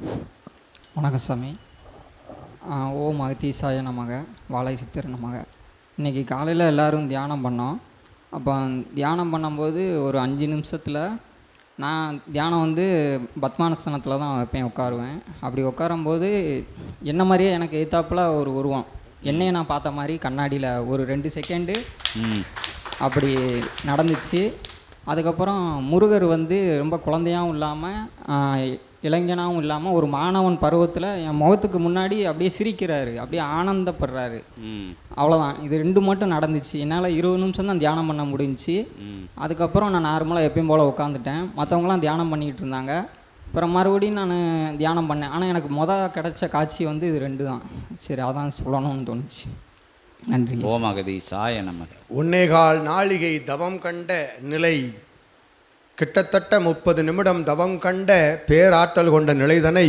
வணக்கம் சாமி. ஓம் அகத்தீசாய நமக வாழை சித்தர் நமக. இன்றைக்கி காலையில் எல்லோரும் தியானம் பண்ணோம். அப்போ தியானம் பண்ணும்போது ஒரு அஞ்சு நிமிஷத்தில் நான் தியானம் வந்து பத்மானசனத்தில் தான் வைப்பேன் உட்காருவேன். அப்படி உட்காரும்போது என்ன மாதிரியே எனக்கு எதிர்த்தாப்புல ஒரு உருவம். என்னையை நான் பார்த்த மாதிரி கண்ணாடியில் ஒரு ரெண்டு செகண்டு அப்படி நடந்துச்சு. அதுக்கப்புறம் முருகர் வந்து ரொம்ப குழந்தையாகவும் இல்லாமல் இளைஞனாகவும் இல்லாமல் ஒரு மாணவன் பருவத்தில் என் முகத்துக்கு முன்னாடி அப்படியே சிரிக்கிறாரு அப்படியே ஆனந்தப்படுறாரு. ம். அவ்வளோதான் இது ரெண்டு மட்டும் நடந்துச்சு. என்னால் இருபது நிமிஷம் தான் தியானம் பண்ண முடிஞ்சுச்சு. அதுக்கப்புறம் நான் நார்மலாக எப்பயும் போல் உட்காந்துட்டேன் மற்றவங்களாம் தியானம் பண்ணிக்கிட்டு இருந்தாங்க. அப்புறம் மறுபடியும் நான் தியானம் பண்ணேன். ஆனால் எனக்கு மொதல் கிடைச்ச காட்சி வந்து இது ரெண்டு தான். சரி அதான் சொல்லணும்னு தோணுச்சு. நன்றி. ஓம் அகதீசாய நமக. ஒன்னேகால் நாளிகை தவம் கண்ட நிலை கிட்டத்தட்ட முப்பது நிமிடம் தவம் கண்ட பேராற்றல் கொண்ட நிலைதனை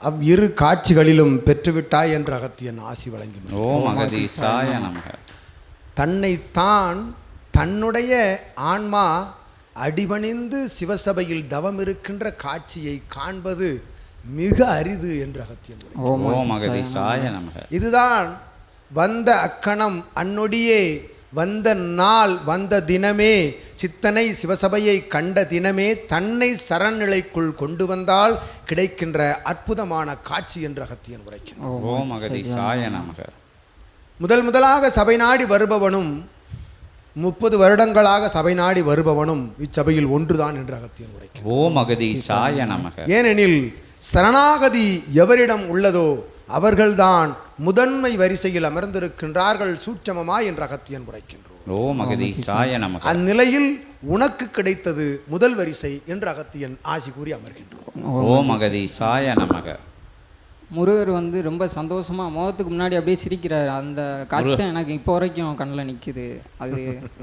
அவ் இரு காட்சிகளிலும் பெற்றுவிட்டாய் என்று அகத்தியன் ஆசி வழங்கினார் தன்னைத்தான் தன்னுடைய ஆன்மா அடிபணிந்து சிவசபையில் தவம் இருக்கின்ற காட்சியை காண்பது மிக அரிது என்று அகத்தியன் இதுதான் வந்த அக்கணம் அன்னொடியே வந்த நாள் வந்த தினமே சித்தனை சிவசபையை கண்ட தினமே தன்னை சரநிலைக்குள் கொண்டு வந்தால் கிடைக்கின்ற அற்புதமான காட்சி என்று அகத்தியன் நமக. முதல் முதலாக சபை நாடி வருபவனும் முப்பது வருடங்களாக சபை நாடி வருபவனும் இச்சபையில் ஒன்றுதான் என்று அகத்தியன் உரைக்கிறார் ஓம் அகதீசாய நமக. ஏனெனில் சரணாகதி எவரிடம் உள்ளதோ அவர்கள்தான் முதன்மை வரிசையில் அமர்ந்திருக்கின்றார்கள் சூட்சமமாய் என்று அகத்தியன் உரைக்கின்றோம் அந்நிலையில் உனக்கு கிடைத்தது முதல் வரிசை என்று அகத்தியன் ஆசி கூறி அமர்கின்றோம் நமக. முருகர் வந்து ரொம்ப சந்தோஷமாக முகத்துக்கு முன்னாடி அப்படியே சிரிக்கிறாரு. அந்த காட்சி தான் எனக்கு இப்போ வரைக்கும் கண்ணில் நிற்குது அது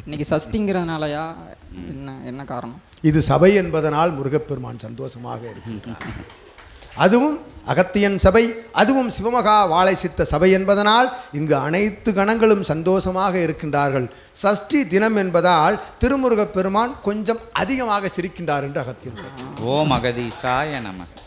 இன்னைக்கு சஷ்டிங்கிறதுனாலயா என்ன என்ன காரணம்? இது சபை என்பதனால் முருகப்பெருமான் சந்தோஷமாக இருக்கின்றார். அதுவும் அகத்தியன் சபை அதுவும் சிவமகா வாழை சித்த சபை என்பதனால் இங்கு அனைத்து கணங்களும் சந்தோஷமாக இருக்கின்றார்கள். சஷ்டி தினம் என்பதால் திருமுருகப் பெருமான் கொஞ்சம் அதிகமாக சிரிக்கின்றார் என்று அகத்தியன் ஓம் அகதீசாய நமக